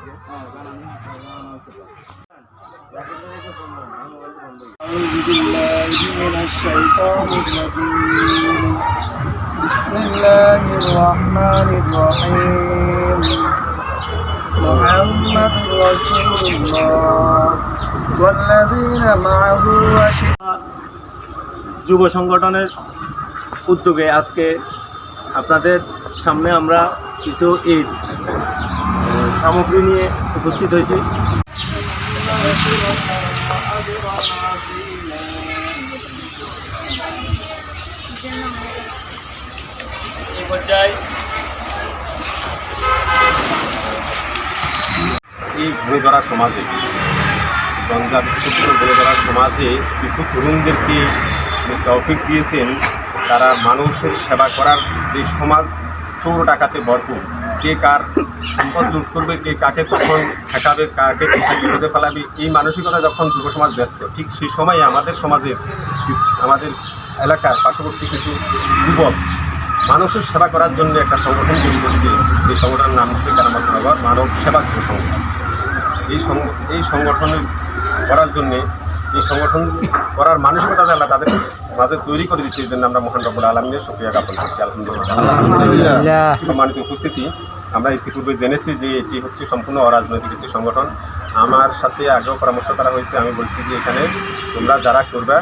بسم الله الرحمن الرحيم محمد رسول الله والذين معه أشداء যুব সংগঠনের উদ্যোগে আজকে আপনাদের সামনে আমরা কিছু ঈদ, সামগ্রী নিয়ে উপস্থিত হয়েছি। এই ঘুরে ধরা সমাজে ঘুরে ধরা সমাজে কিছু তরুণদেরকে তৌফিক দিয়েছেন তারা মানুষের সেবা করার যে সমাজ, চোর ডাকাতে ভরপুর। কে কার সম্পদ লুট করবে, কে কাকে কখন ঠেকাবে, কাকে কোথায় বিপদে ফেলাবে, এই মানসিকতা যখন যুব সমাজ ব্যস্ত, ঠিক সেই সময়ে আমাদের সমাজের আমাদের এলাকার পার্শ্ববর্তী কিছু যুবক মানুষের সেবা করার জন্য একটা সংগঠন তৈরি করছে। এই সংগঠনের নাম হচ্ছে কারামতনগর মানব সেবা যুব সংগঠন এই এই সংগঠন করার জন্যে, এই সংগঠন করার মানসিকতা যারা তাদের মাঝে তৈরি করে দিচ্ছে এই জন্য আমরা মহান রব্বুল আলমিনের সুক্রিয়া জ্ঞাপন করছি। আলহামদুলিল্লাহ। সম্মানিত উপস্থিতি আমরা ইতিপূর্বে জেনেছি যে এটি হচ্ছে সম্পূর্ণ অরাজনৈতিক একটি সংগঠন। আমার সাথে আগেও পরামর্শ করা হয়েছে আমি বলছি যে এখানে তোমরা যারা করবে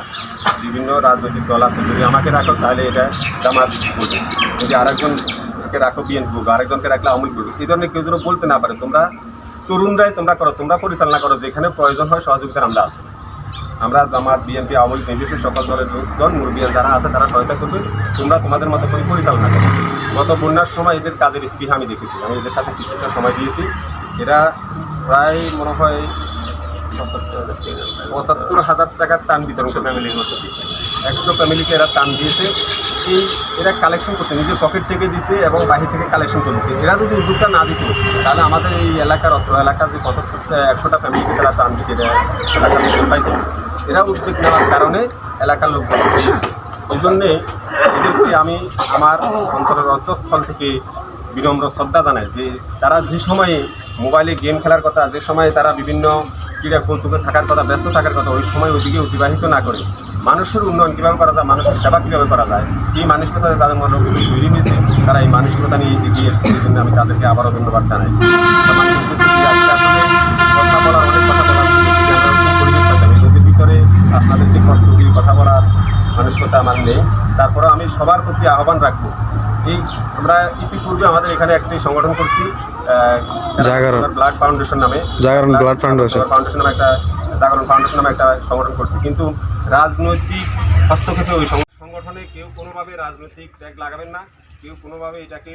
বিভিন্ন রাজনৈতিক দল আছে যদি আমাকে রাখো তাহলে এটা জামাত করবে যদি আরেকজনকে রাখো বিএনপি করব আরেকজনকে রাখলে আমল করবে এই ধরনের কেউ যেন বলতে না পারে তোমরা তরুণরাই তোমরা করো তোমরা পরিচালনা করো যেখানে প্রয়োজন হয় সহযোগিতার আমরা আছি। আমরা জামাত বিএনপি আওয়ামী লীগ নির্বিশেষে সকল দলের লোকজন মুরব্বিয়ান যারা আছে তারা সহায়তা করবে। তোমরা তোমাদের মতো করে পরিচালনা করো। গত বন্যার সময় এদের কাজের স্পৃহা আমি দেখেছি। আমি এদের সাথে কিছুটা সময় দিয়েছি। এরা প্রায় মনে হয় পঁচাত্তর হাজার টাকার টান বিতরণ ফ্যামিলির মতো একশো ফ্যামিলিকে এরা টান দিয়েছে। এই এরা কালেকশন করছে নিজের পকেট থেকে দিছে এবং বাহির থেকে কালেকশন করেছে এরা যদি উদ্যোগটা না দিত তাহলে আমাদের এই এলাকার অত্র এলাকার যে পঁচাত্তর একশোটা ফ্যামিলিকে তারা টান দিচ্ছে এটা এলাকার পাইতো এরা উদ্যোগ নেওয়ার কারণে এলাকার পেয়েছে এই জন্যে এদেরকে আমি আমার অন্তরের অন্তঃস্থল থেকে বিনম্র শ্রদ্ধা জানাই যে তারা যে সময়ে মোবাইলে গেম খেলার কথা, যে সময়ে তারা বিভিন্ন ক্রীড়া কৌতুকে থাকার কথা, ব্যস্ত থাকার কথা, ওই সময় ওইদিকে অতিবাহিত না করে মানুষের উন্নয়ন কীভাবে করা যায়, মানুষের সেবা কীভাবে করা যায়, এই মানসিকতা তাদের মনে তৈরি হয়েছে, তারা এই মানসিকতা নিয়ে এগিয়ে এসেছে আমি তাদেরকে আবারও ধন্যবাদ জানাই। আমি সবার প্রতি আহ্বান রাখব। এই আমরা ইতিপূর্বে আমাদের এখানে একটি সংগঠন করছি জাগরণ। ব্লাড ফাউন্ডেশন নামে। জাগরণ ব্লাড ফাউন্ডেশন ফাউন্ডেশন নামে একটা জাগরণ ফাউন্ডেশন নামে একটা সংগঠন করছি। কিন্তু রাজনৈতিক হস্তক্ষেপে ওই সংগঠনে কেউ কোনোভাবে রাজনৈতিক ট্যাগ লাগাবেন না। কেউ কোনোভাবে এটাকে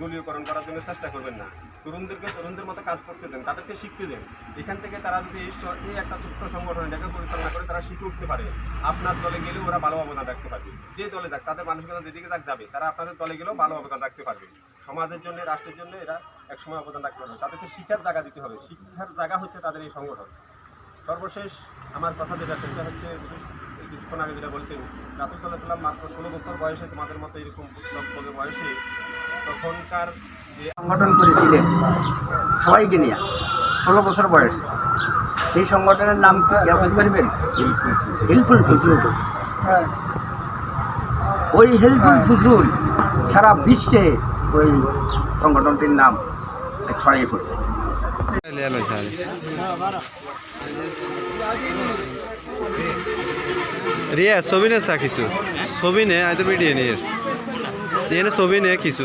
দলীয়করণ করার জন্য চেষ্টা করবেন না। তরুণদেরকে তরুণদের মতো কাজ করতে দেন, তাদেরকে শিখতে দেন। এখান থেকে তারা যদি এই একটা ছোট্ট সংগঠন, এটাকে পরিচালনা করে তারা শিখে উঠতে পারে। আপনার দলে গেলেও ওরা ভালো অবদান রাখতে পারবে। যে দলে যাক, তাদের মানসিকতা যেদিকে যাক, যাবে। তারা আপনাদের দলে গেলেও ভালো অবদান রাখতে পারবে। সমাজের জন্য, রাষ্ট্রের জন্য এরা একসময় অবদান রাখতে পারবে। তাদেরকে শিক্ষার জায়গা দিতে হবে। শিক্ষার জায়গা হচ্ছে তাদের এই সংগঠন। সর্বশেষ আমার কথা যেটা, সেটা হচ্ছে কিছুক্ষণ আগে যেটা বলছেন, রাসুল সাল্লাহ সাল্লাম মাত্র ষোলো বছর বয়সে তোমাদের মতো এরকম বয়সে তখনকার যে সংগঠন করেছিলেন সবাইকে নিয়ে ষোলো বছর বয়সে। সেই সংগঠনের নাম কি পারবেন? হিলফুল ফজলুল। হ্যাঁ ওই হেল্পফুল ফজলুল সারা বিশ্বে ওই সংগঠনটির নাম ছড়িয়ে পড়ছে। রিয়া ছবি নে কিছু ছবি নে আই তো ভিডিও নিয়ে। এনে ছবি নে কিছু